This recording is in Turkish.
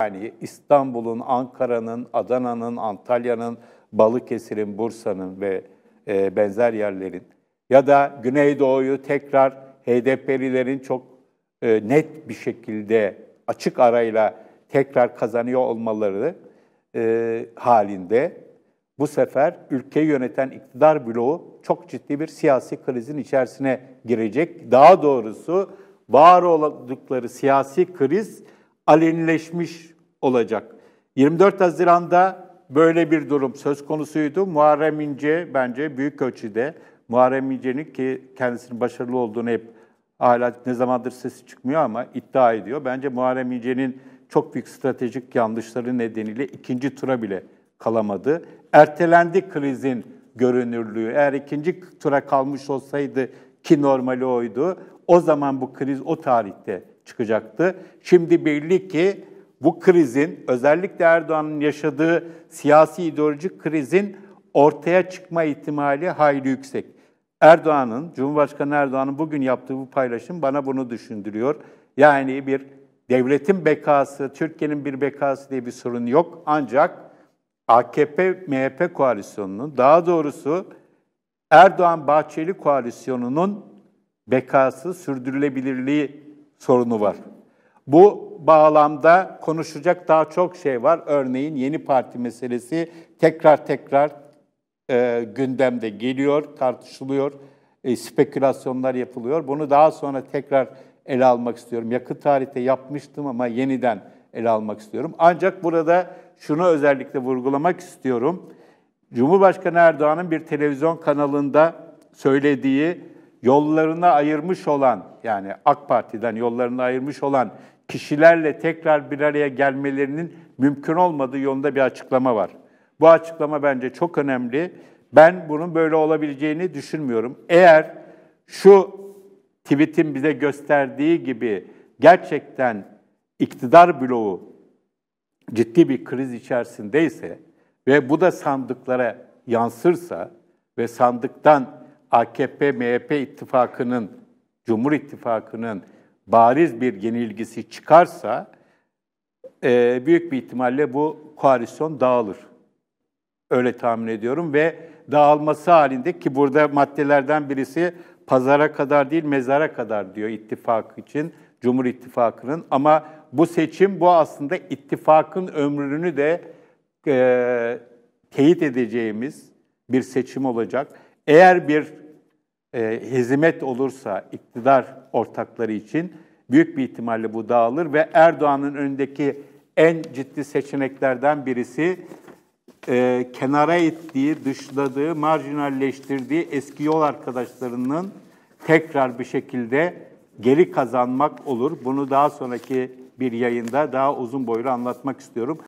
Yani İstanbul'un, Ankara'nın, Adana'nın, Antalya'nın, Balıkesir'in, Bursa'nın ve e, benzer yerlerin ya da Güneydoğu'yu tekrar HDP'lilerin çok e, net bir şekilde açık arayla tekrar kazanıyor olmaları e, halinde bu sefer ülkeyi yöneten iktidar bloğu çok ciddi bir siyasi krizin içerisine girecek. Daha doğrusu var oldukları siyasi kriz alenileşmiş olacak. 24 Haziran'da böyle bir durum söz konusuydu. Muharrem İnce bence büyük ölçüde Muharrem İnce'nin ki kendisinin başarılı olduğunu hep hala ne zamandır sesi çıkmıyor ama iddia ediyor. Bence Muharrem İnce'nin çok büyük stratejik yanlışları nedeniyle ikinci tura bile kalamadı. Ertelendi krizin görünürlüğü. Eğer ikinci tura kalmış olsaydı ki normali oydu, o zaman bu kriz o tarihte çıkacaktı. Şimdi belli ki bu krizin, özellikle Erdoğan'ın yaşadığı siyasi ideolojik krizin ortaya çıkma ihtimali hayli yüksek. Erdoğan'ın, Cumhurbaşkanı Erdoğan'ın bugün yaptığı bu paylaşım bana bunu düşündürüyor. Yani bir devletin bekası, Türkiye'nin bir bekası diye bir sorun yok. Ancak AKP-MHP koalisyonunun, daha doğrusu Erdoğan-Bahçeli koalisyonunun bekası, sürdürülebilirliği sorunu var. Bu bağlamda konuşacak daha çok şey var. Örneğin yeni parti meselesi tekrar tekrar e, gündemde geliyor, tartışılıyor, e, spekülasyonlar yapılıyor. Bunu daha sonra tekrar ele almak istiyorum. Yakın tarihte yapmıştım ama yeniden ele almak istiyorum. Ancak burada şunu özellikle vurgulamak istiyorum. Cumhurbaşkanı Erdoğan'ın bir televizyon kanalında söylediği yollarını ayırmış olan yani AK Parti'den yollarını ayırmış olan kişilerle tekrar bir araya gelmelerinin mümkün olmadığı yolunda bir açıklama var. Bu açıklama bence çok önemli. Ben bunun böyle olabileceğini düşünmüyorum. Eğer şu tweetin bize gösterdiği gibi gerçekten iktidar bloğu ciddi bir kriz içerisindeyse ve bu da sandıklara yansırsa ve sandıktan AKP-MHP ittifakının, Cumhur İttifakı'nın bariz bir yenilgisi çıkarsa e, büyük bir ihtimalle bu koalisyon dağılır. Öyle tahmin ediyorum ve dağılması halinde ki burada maddelerden birisi pazara kadar değil mezara kadar diyor ittifak için, Cumhur İttifakı'nın. Ama bu seçim bu aslında ittifakın ömrünü de e, teyit edeceğimiz bir seçim olacak. Eğer bir e, hezimet olursa iktidar ortakları için büyük bir ihtimalle bu dağılır ve Erdoğan'ın önündeki en ciddi seçeneklerden birisi e, kenara ettiği, dışladığı, marjinalleştirdiği eski yol arkadaşlarının tekrar bir şekilde geri kazanmak olur. Bunu daha sonraki bir yayında daha uzun boylu anlatmak istiyorum.